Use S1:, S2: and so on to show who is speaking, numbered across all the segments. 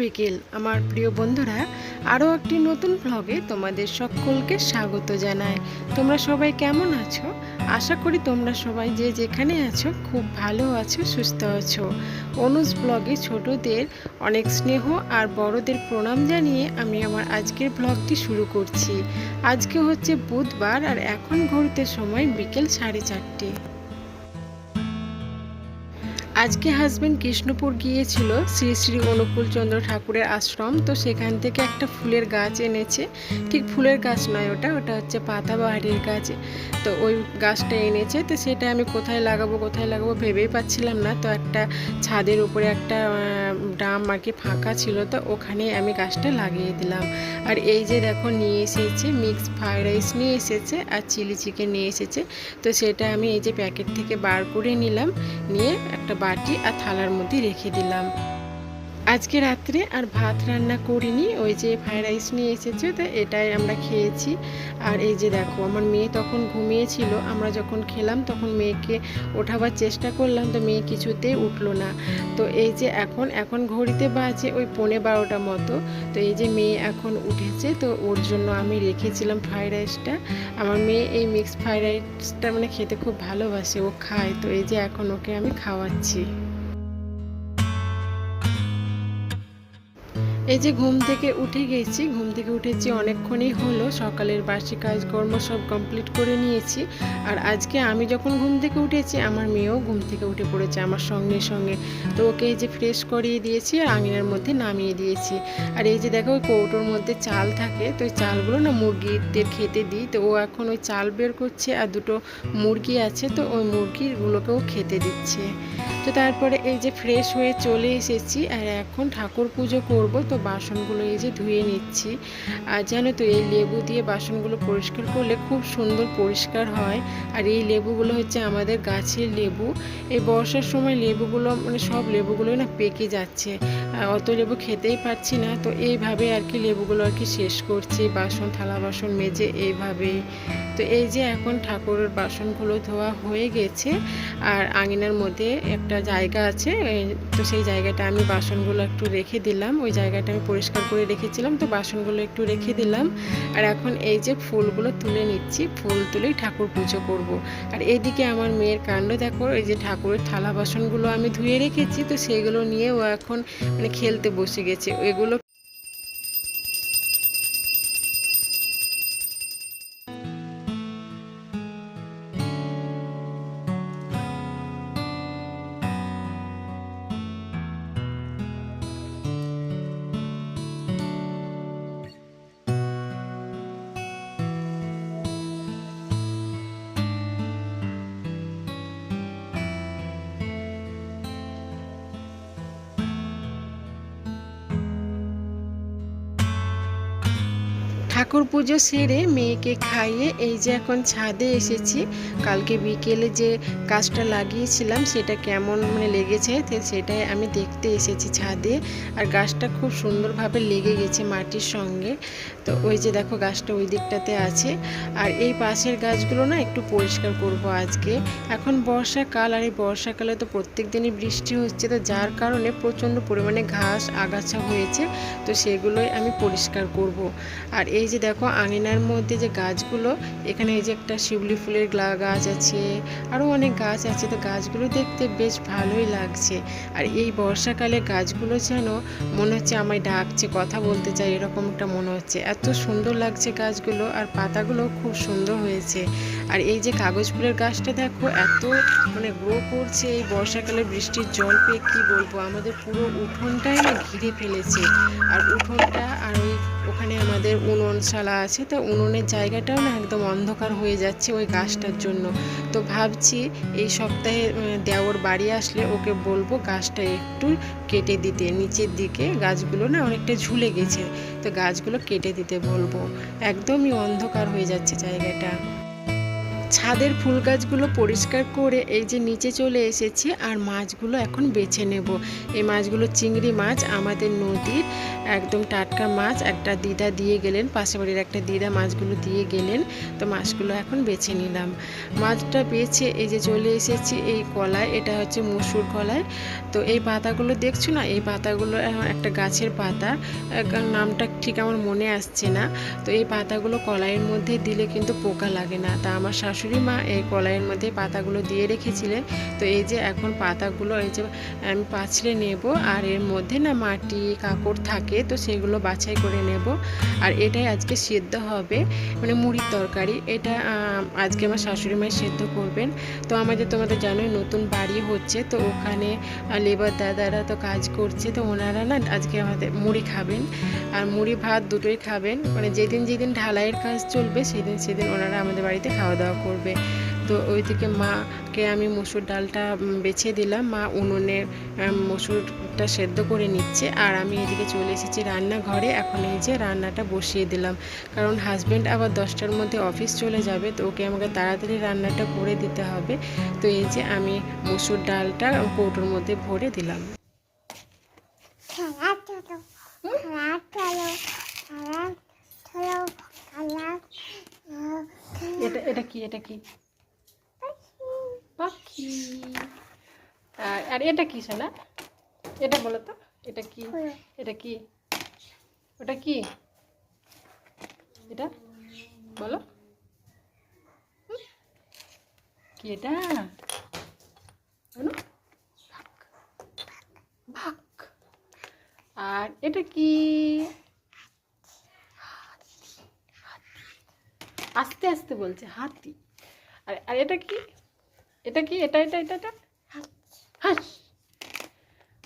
S1: বিকেল, আমার প্রিয় বন্ধুরা, আরও একটি নতুন ভ্লগে তোমাদের সকলকে স্বাগত জানাই। তোমরা সবাই কেমন আছো? আশা করি তোমরা সবাই যে যেখানে আছো, খুব ভালো আছো, সুস্থ আছো। অনুজ ব্লগে ছোটদের অনেক স্নেহ আর বড়দের প্রণাম জানিয়ে আমি আমার আজকের ব্লগটি শুরু করছি। আজকে হচ্ছে বুধবার আর এখন ঘুরতে সময় বিকেল সাড়ে চারটে। আজকে হাজবেন্ড কৃষ্ণপুর গিয়েছিল শ্রী শ্রী অনুকূল চন্দ্র ঠাকুরের আশ্রম। তো সেখান থেকে একটা ফুলের গাছ এনেছে। ঠিক ফুলের গাছ নয় ওটা ওটা হচ্ছে পাতাবাহারের গাছ। তো ওই গাছটা এনেছে। তো সেটা আমি কোথায় লাগাবো কোথায় লাগাবো ভেবেই পাচ্ছিলাম না। তো একটা ছাদের উপরে একটা ড্রাম আর কি ফাঁকা ছিল। তো ওখানে আমি গাছটা লাগিয়ে দিলাম। আর এই যে দেখো নিয়ে এসেছে মিক্স ফ্রাইড রাইস নিয়ে এসেছে আর চিলি চিকেন নিয়ে এসেছে। তো সেটা আমি এই যে প্যাকেট থেকে বার করে নিলাম। নিয়ে একটা বাটি আর থালার মধ্যে রেখে দিলাম। আজকে রাত্রে আর ভাত রান্না করিনি, ওই যে ফ্রাইড রাইস নিয়ে এসেছে তো এটাই আমরা খেয়েছি। আর এই যে দেখো, আমার মেয়ে তখন ঘুমিয়েছিল, আমরা যখন খেলাম তখন মেয়েকে ওঠাবার চেষ্টা করলাম, তো মেয়ে কিছুতেই উঠল না। তো এই যে এখন এখন ঘড়িতে বাজে ওই পৌনে বারোটা মতো, তো এই যে মেয়ে এখন উঠেছে, তো ওর জন্য আমি রেখেছিলাম ফ্রাইড রাইসটা আমার মেয়ে এই মিক্স ফ্রাইড রাইসটা মানে খেতে খুব ভালোবাসে, ও খায়, তো এই যে এখন ওকে আমি খাওয়াচ্ছি। এই যে ঘুম থেকে উঠে গেছি, ঘুম থেকে উঠেছি অনেকক্ষণই হলো, সকালের বাসি কাজকর্ম সব কমপ্লিট করে নিয়েছি। আর আজকে আমি যখন ঘুম থেকে উঠেছি, আমার মেয়েও ঘুম থেকে উঠে পড়েছে আমার সঙ্গে সঙ্গে। তো ওকে এই যে ফ্রেশ করিয়ে দিয়েছি আর আঙিনার মধ্যে নামিয়ে দিয়েছি। আর এই যে দেখো ওই কৌটোর মধ্যে চাল থাকে, তো ওই চালগুলো না মুরগিদের খেতে দিই। তো ও এখন ওই চাল বের করছে আর দুটো মুরগি আছে, তো ওই মুরগিগুলোকেও খেতে দিচ্ছে। তো তারপরে এই যে ফ্রেশ হয়ে চলে এসেছি আর এখন ঠাকুর পুজো করব, তো বাসনগুলো এই যে ধুয়ে নিচ্ছি। আর জানো তো, এই লেবু দিয়ে বাসনগুলো পরিষ্কার করলে খুব সুন্দর পরিষ্কার হয়। আর এই লেবুগুলো হচ্ছে আমাদের গাছের লেবু। এই বর্ষার সময় লেবুগুলো মানে সব লেবুগুলোই না পেকে যাচ্ছে। অত লেবু খেতেই পারছি না, তো এইভাবে আর কি লেবুগুলো আর কি শেষ করছি, বাসন, থালা বাসন মেজে এইভাবেই তো এই যে এখন ঠাকুরের বাসনগুলো ধোয়া হয়ে গেছে, আর আঙিনার মধ্যে একটা জায়গা আছে তো সেই জায়গাটা আমি বাসনগুলো একটু রেখে দিলাম, ওই জায়গাটা আমি পরিষ্কার করে রেখেছিলাম, তো বাসনগুলো একটু রেখে দিলাম আর এখন এই যে ফুলগুলো তুলে নিচ্ছি, ফুল তুলেই ঠাকুর পুজো করব। আর এইদিকে আমার মেয়ের কাণ্ড দেখো, এই যে ঠাকুরের থালা বাসনগুলো আমি ধুয়ে রেখেছি, তো সেগুলো নিয়ে ও এখন মানে খেলতে বসে গেছে। এগুলো ঠাকুর পুজো সেরে মেয়েকে খাইয়ে এই যে এখন ছাদে এসেছি। কালকে বিকেলে যে গাছটা লাগিয়েছিলাম সেটা কেমন মানে লেগেছে সেটাই আমি দেখতে এসেছি ছাদে। আর গাছটা খুব সুন্দরভাবে লেগে গেছে মাটির সঙ্গে। তো ওই যে দেখো গাছটা ওই দিকটাতে আছে। আর এই পাশের গাছগুলো না একটু পরিষ্কার করব আজকে। এখন বর্ষাকাল আর এই বর্ষাকালে তো প্রত্যেক দিনই বৃষ্টি হচ্ছে তো যার কারণে প্রচণ্ড পরিমাণে ঘাস, আগাছা হয়েছে। তো সেগুলোই আমি পরিষ্কার করব। আর এই যে দেখো আঙিনার মধ্যে যে গাছগুলো, এখানে এই যে একটা শিউলি ফুলের গাছ আছে আরও অনেক গাছ আছে। তো গাছগুলো দেখতে বেশ ভালোই লাগছে। আর এই বর্ষাকালে গাছগুলো যেন মনে হচ্ছে আমায় ডাকছে, কথা বলতে চাই এরকম একটা মনে হচ্ছে। এত সুন্দর লাগছে গাছগুলো, আর পাতাগুলো খুব সুন্দর হয়েছে। আর এই যে কাগজ ফুলের গাছটা দেখো, এত মানে গ্রো করছে এই বর্ষাকালে, বৃষ্টির জল পেয়ে, কী বলব? আমাদের পুরো উঠোনটাই না ঘিরে ফেলেছে। আর উঠোনটা আর ওই ওখানে আমাদের উনুনশালা আছে, তো উনুনের জায়গাটাও না একদম অন্ধকার হয়ে যাচ্ছে ওই গাছটার জন্য। তো ভাবছি এই সপ্তাহে দেওর বাড়ি আসলে ওকে বলব গাছটা একটু কেটে দিতে। নিচের দিকে গাছগুলো না অনেকটা ঝুলে গেছে, তো গাছগুলো কেটে দিতে বলব। একদমই অন্ধকার হয়ে যাচ্ছে জায়গাটা। ছাদের ফুল গাছগুলো পরিষ্কার করে এই যে নিচে চলে এসেছি আর মাছগুলো এখন বেছে নেব। এই মাছগুলো চিংড়ি মাছ, আমাদের নদীর একদম টাটকা মাছ। একটা দিদা দিয়ে গেলেন, পাশে বাড়ির একটা দিদা মাছগুলো দিয়ে গেলেন, তো মাছগুলো এখন বেছে নিলাম। মাছটা বেছে এই যে চলে এসেছি এই কলায়, এটা হচ্ছে মসুর কলায় তো এই পাতাগুলো দেখছ না? এই পাতাগুলো এখন একটা গাছের পাতা। নামটা ঠিক আমার মনে আসছে না। তো এই পাতাগুলো কলাইয়ের মধ্যে দিলে কিন্তু পোকা লাগে না। তা আমার শাশুড়ি মা এই কলাইয়ের মধ্যে পাতাগুলো দিয়ে রেখেছিলেন। তো এই যে এখন পাতাগুলো এই যে আমি পাছড়ে নেব আর এর মধ্যে না মাটি, কাকড় থাকে, তো সেগুলো বাছাই করে নেব। আর এটাই আজকে সিদ্ধ হবে মানে মুড়ির তরকারি। এটা আজকে আমার শাশুড়ি মাই সেদ্ধ করবেন। তো আমাদের তোমাদের জানোই নতুন বাড়ি হচ্ছে, তো ওখানে লেবার দাদারা তো কাজ করছে, তো ওনারা না আজকে আমাদের মুড়ি খাবেন। আর মুড়ি, ভাত দুটোই খাবেন। মানে যেদিন যেদিন ঢালাইয়ের কাজ চলবে, সেদিন সেদিন ওনারা আমাদের বাড়িতে খাওয়া দাওয়া করবে। তো ওইদিকে মাকে আমি মসুর ডালটা বেছে দিলাম। মা উনুনের মসুরটা সেদ্ধ করে নিচ্ছে। আর আমি এদিকে চলে এসেছি রান্নাঘরে। এখন এই যে রান্নাটা বসিয়ে দিলাম। কারণ হাজব্যান্ড আবার দশটার মধ্যে অফিস চলে যাবে। তো ওকে আমাকে তাড়াতাড়ি রান্নাটা করে দিতে হবে। তো এই যে আমি মসুর ডালটা কৌটোর মধ্যে ভরে দিলাম। এটা এটা কি এটা কি? পাখি। আর এটা কি সোনা? এটা বলো তো, এটা কি? এটা কি? ওটা কি? এটা? বলো? কি এটা? ভাগ। আর এটা কি? আস্তে আস্তে বলছে, হাতি। আর আর এটা কি? এটা কি? এটা এটা এটা এটা? হাঁস।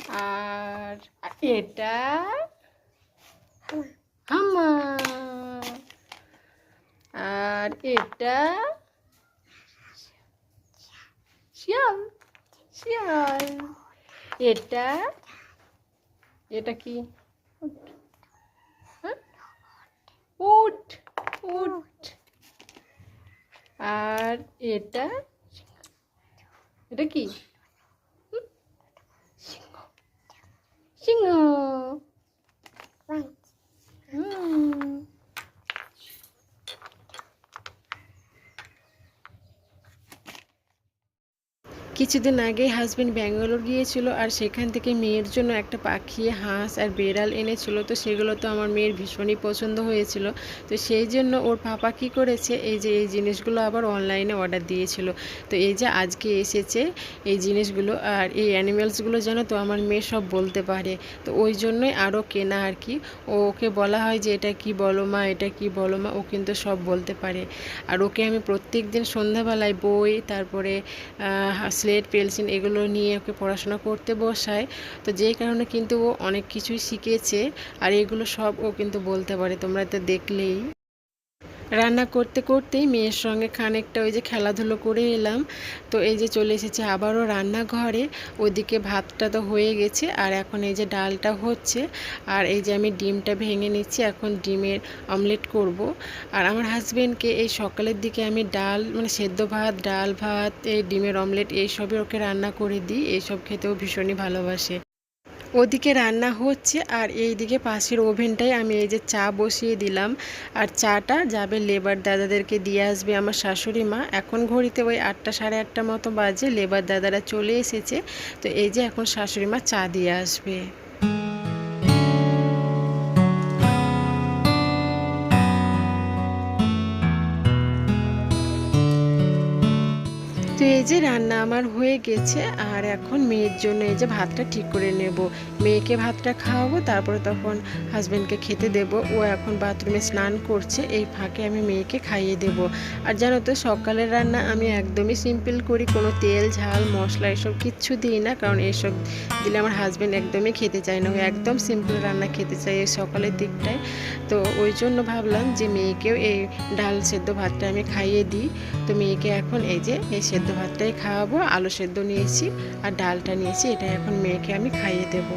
S1: আর এটা? আর এটা? শিয়াল। শিয়াল। এটা? এটা কি? হ্যাঁ? উট। উট। আর এটা এটা কি? সিংহ। হুম। কিছুদিন আগে হাজবেন্ড ব্যাঙ্গালোর গিয়েছিল আর সেখান থেকে মেয়ের জন্য একটা পাখি, হাঁস আর বেড়াল এনেছিল। তো সেগুলো তো আমার মেয়ের ভীষণই পছন্দ হয়েছিল। তো সেই জন্য ওর পাপা কী করেছে, এই যে এই জিনিসগুলো আবার অনলাইনে অর্ডার দিয়েছিল। তো এই যে আজকে এসেছে এই জিনিসগুলো আর এই অ্যানিমেলসগুলো যেন তো আমার মেয়ে সব বলতে পারে। তো ওই জন্যই আরও কেনা আর কি। ওকে বলা হয় যে, এটা কি বলো মা, এটা কি বলো মা? ও কিন্তু সব বলতে পারে। আর ওকে আমি প্রত্যেক দিন সন্ধ্যাবেলায় বই, তারপরে স্লেট পেন্সিল এগুলো নিয়ে ওকে পড়াশোনা করতে বসায়। তো যেই কারণে কিন্তু ও অনেক কিছুই শিখেছে। আর এগুলো সব ও কিন্তু বলতে পারে, তোমরা তো দেখলেই। রান্না করতে করতেই মেয়ের সঙ্গে খানিকটা ওই যে খেলাধুলো করে এলাম। তো এই যে চলে এসেছে আবারও রান্নাঘরে। ওদিকে ভাতটা তো হয়ে গেছে আর এখন এই যে ডালটা হচ্ছে আর এই যে আমি ডিমটা ভেঙে নিচ্ছি, এখন ডিমের অমলেট করব। আর আমার হাজব্যান্ডকে এই সকালের দিকে আমি ডাল মানে সেদ্ধ ভাত, ডাল ভাত, এই ডিমের অমলেট এইসবই ওকে রান্না করে দিই। এইসব খেতেও ভীষণই ভালোবাসে। ওদিকে রান্না হচ্ছে আর এই দিকে পাশের ওভেনটাই আমি এই যে চা বসিয়ে দিলাম। আর চাটা যাবে লেবার দাদাদেরকে দিয়ে আসবে আমার শাশুড়ি মা। এখন ঘড়িতে ওই আটটা সাড়ে আটটা মতো বাজে, লেবার দাদারা চলে এসেছে। তো এই যে এখন শাশুড়ি মা চা দিয়ে আসবে। যে রান্না আমার হয়ে গেছে, আর এখন মেয়ের জন্য এই যে ভাতটা ঠিক করে নেব। মেয়েকে ভাতটা খাওয়াবো, তারপরে তখন হাজব্যান্ডকে খেতে দেব। ও এখন বাথরুমে স্নান করছে, এই ফাঁকে আমি মেয়েকে খাইয়ে দেব। আর জানো তো, সকালের রান্না আমি একদমই সিম্পল করি, কোনো তেল, ঝাল, মশলা এসব কিচ্ছু দিই না, কারণ এসব দিলে আমার হাজব্যান্ড একদমই খেতে চায় না। ও একদম সিম্পল রান্না খেতে চায় এই সকালের দিকটায়। তো ওই জন্য ভাবলাম যে মেয়েকেও এই ডাল সেদ্ধ ভাতটা আমি খাইয়ে দিই। তো মেয়েকে এখন এই যে এই সেদ্ধ ভাতটাই খাওয়াবো আলু সেদ্ধ নিয়েছি আর ডালটা নিয়েছি এটা এখন মেয়েকে আমি খাইয়ে দেবো।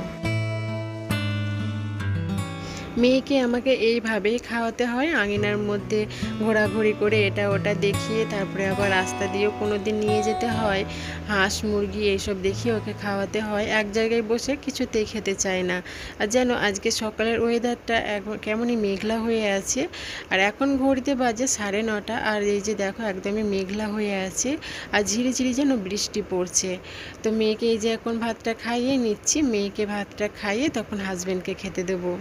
S1: মেয়েকে আমাকে এইভাবেই খাওয়াতে হয়। আঙিনার মধ্যে ঘোরাঘুরি করে এটা ওটা দেখিয়ে তারপরে আবার রাস্তা দিয়েও কোনো দিন নিয়ে যেতে হয়। হাঁস, মুরগি এইসব দেখিয়ে ওকে খাওয়াতে হয়। এক জায়গায় বসে কিছুতেই খেতে চায় না। আর যেন আজকে সকালের ওয়েদারটা এক- কেমনই মেঘলা হয়ে আছে। আর এখন ঘড়িতে বাজে সাড়ে নটা। আর এই যে দেখো একদমই মেঘলা হয়ে আছে। আর ঝিরিঝিরি যেন বৃষ্টি পড়ছে। তো মেয়েকে এই যে এখন ভাতটা খাইয়ে নিচ্ছি। মেয়েকে ভাতটা খাইয়ে তখন হাজবেন্ডকে খেতে দেবো।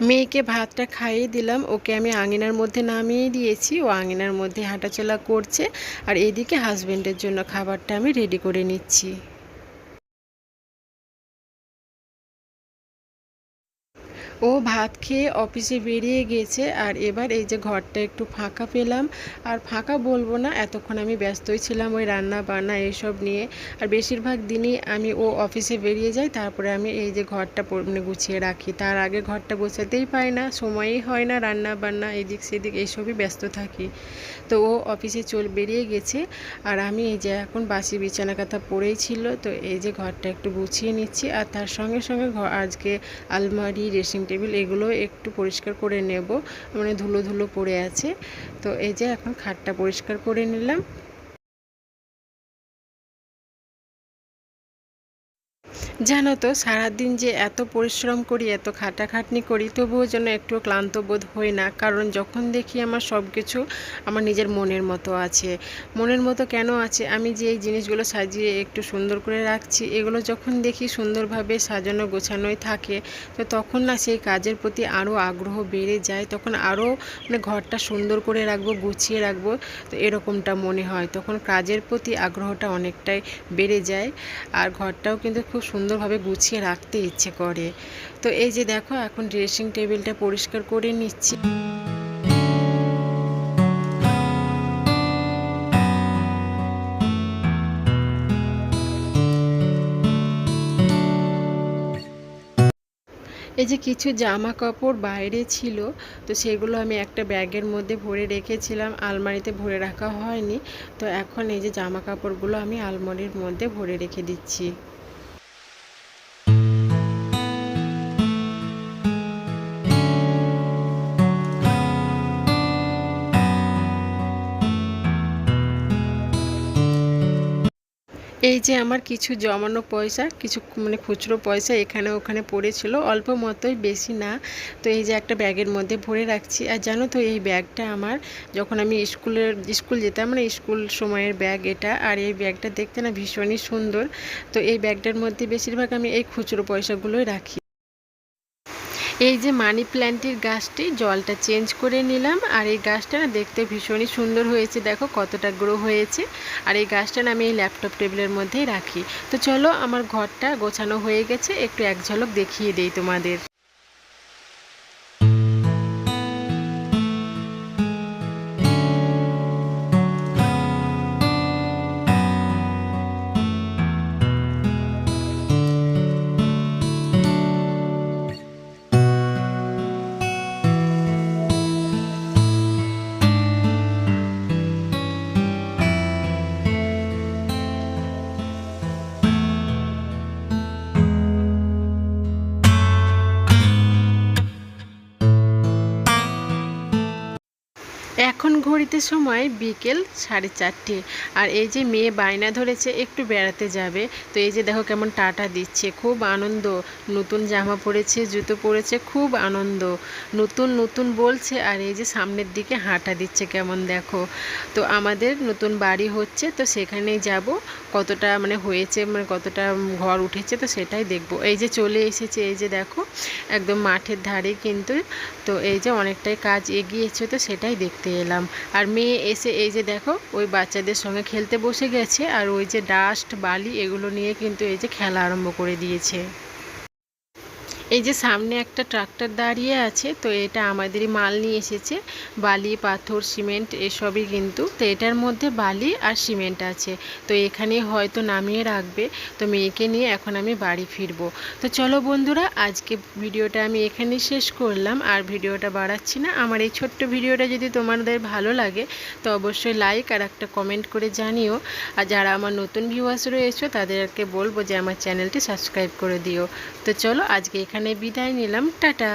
S1: মেয়েকে ভাতটা খাইয়ে দিলাম। ওকে আমি আঙিনার মধ্যে নামিয়ে দিয়েছি। ও আঙিনার মধ্যে হাঁটাচলা করছে। আর এদিকে হাজব্যান্ডের জন্য খাবারটা আমি রেডি করে নিচ্ছি। ও ভাত খেয়ে অফিসে বেরিয়ে গেছে আর এবার এই যে ঘরটা একটু ফাঁকা পেলাম। আর ফাঁকা বলব না, এতক্ষণ আমি ব্যস্তই ছিলাম ওই রান্না বান্না এইসব নিয়ে। আর বেশিরভাগ দিনই আমি ও অফিসে বেরিয়ে যাই, তারপরে আমি এই যে ঘরটা মানে গুছিয়ে রাখি। তার আগে ঘরটা গোছাতেই পাই না, সময়ই হয় না রান্না বান্না, এদিক সেদিক এইসবই ব্যস্ত থাকি। তো ও অফিসে চল বেরিয়ে গেছে আর আমি এই যে এখন বাসি বিছানা কাঁথা পড়েই ছিল, তো এই যে ঘরটা একটু গুছিয়ে নিচ্ছি। আর তার সঙ্গে সঙ্গে আজকে আলমারি, ড্রেসিং টেবিল এগুলো একটু পরিষ্কার করে নেব। মানে ধুলো ধুলো পড়ে আছে। তো এই যে এখন খাটটা পরিষ্কার করে নিলাম। জানো তো, সারাদিন যে এত পরিশ্রম করি, এত খাটাখাটনি করি, তবুও যেন একটু ক্লান্ত বোধ হই না। কারণ যখন দেখি আমার সব কিছু আমার নিজের মনের মতো আছে। মনের মতো কেন আছে? আমি যে এই জিনিসগুলো সাজিয়ে একটু সুন্দর করে রাখছি, এগুলো যখন দেখি সুন্দরভাবে সাজানো গোছানোই থাকে, তো তখন না সেই কাজের প্রতি আরও আগ্রহ বেড়ে যায়, তখন আরও মানে ঘরটা সুন্দর করে রাখব, গুছিয়ে রাখব, তো এরকমটা মনে হয়। তখন কাজের প্রতি আগ্রহটা অনেকটাই বেড়ে যায়, আর ঘরটাও কিন্তু খুব সুন্দরভাবে গুছিয়ে রাখতে ইচ্ছে করে। তো এই যে দেখো, এখন ড্রেসিং টেবিলটা পরিষ্কার করে নিচ্ছি। এই যে কিছু জামা কাপড় বাইরে ছিল, তো সেগুলো আমি একটা ব্যাগের মধ্যে ভরে রেখেছিলাম। আলমারিতে ভরে রাখা হয়নি, তো এখন এই যে জামা কাপড়গুলো আমি আলমারির মধ্যে ভরে রেখে দিচ্ছি। এই যে আমার কিছু জমানো পয়সা, কিছু মানে খুচরো পয়সা এখানে ওখানে পড়েছিল, অল্প মতোই বেশি না। তো এই যে একটা ব্যাগের মধ্যে ভরে রাখছি। আর জানো তো এই ব্যাগটা আমার যখন আমি স্কুলের, স্কুল যেতাম মানে স্কুল সময়ের ব্যাগ এটা, আর এই ব্যাগটা দেখতে না ভীষণই সুন্দর। তো এই ব্যাগটার মধ্যে বেশিরভাগ আমি এই খুচরো পয়সাগুলোই রাখি। এই যে মানি প্ল্যান্টের গাছটি, জলটা চেঞ্জ করে নিলাম। আর এই গাছটা না দেখতে ভীষণই সুন্দর হয়েছে। দেখো কতটা গ্রো হয়েছে। আর এই গাছটা না আমি এই ল্যাপটপ টেবিলের মধ্যেই রাখি। তো চলো আমার ঘরটা গোছানো হয়ে গেছে। একটু এক ঝলক দেখিয়ে দেই তোমাদের। এখন ঘড়িতে সময় বিকেল সাড়ে চারটে। আর এই যে মেয়ে বায়না ধরেছে, একটু বেড়াতে যাবে। তো এই যে দেখো কেমন টাটা দিচ্ছে, খুব আনন্দ। নতুন জামা পরেছে, জুতো পরেছে, খুব আনন্দ। নতুন নতুন বলছে, আর এই যে সামনের দিকে হাঁটা দিচ্ছে কেমন দেখো। তো আমাদের নতুন বাড়ি হচ্ছে, তো সেখানেই যাব। কতটা মানে হয়েছে মানে কতটা ঘর উঠেছে, তো সেটাই দেখব। এই যে চলে এসেছে, এই যে দেখো, একদম মাঠের ধারে কিন্তু। তো এই যে অনেকটাই কাজ এগিয়েছে, তো সেটাই দেখতে এলাম। আর মেয়ে এসে এই যে দেখো, ওই বাচ্চাদের সঙ্গে খেলতে বসে গেছে আর ওই যে ডাস্ট বালি এগুলো নিয়ে কিন্তু এই যে খেলা আরম্ভ করে দিয়েছে। এই যে সামনে একটা ট্রাক্টর দাঁড়িয়ে আছে, তো এটা আমাদেরই মাল নিয়ে এসেছে। বালি, পাথর, সিমেন্ট এসবই কিন্তু, তো এটার মধ্যে বালি আর সিমেন্ট আছে। তো এখানে হয়তো নামিয়ে রাখবে, তো মেয়েকে নিয়ে এখন আমি বাড়ি ফিরবো। তো চলো বন্ধুরা, আজকে ভিডিওটা আমি এখানেই শেষ করলাম। আর ভিডিওটা বাড়াচ্ছি না, আমার এই ছোট্ট ভিডিওটা যদি তোমাদের ভালো লাগে, তো অবশ্যই লাইক আর একটা কমেন্ট করে জানিও। আর যারা আমার নতুন ভিউয়ার্স রয়েছে, তাদেরকে বলব যে আমার চ্যানেলটি সাবস্ক্রাইব করে দিও। তো চলো আজকে এখানে এখানে বিদায় নিলাম টাটা।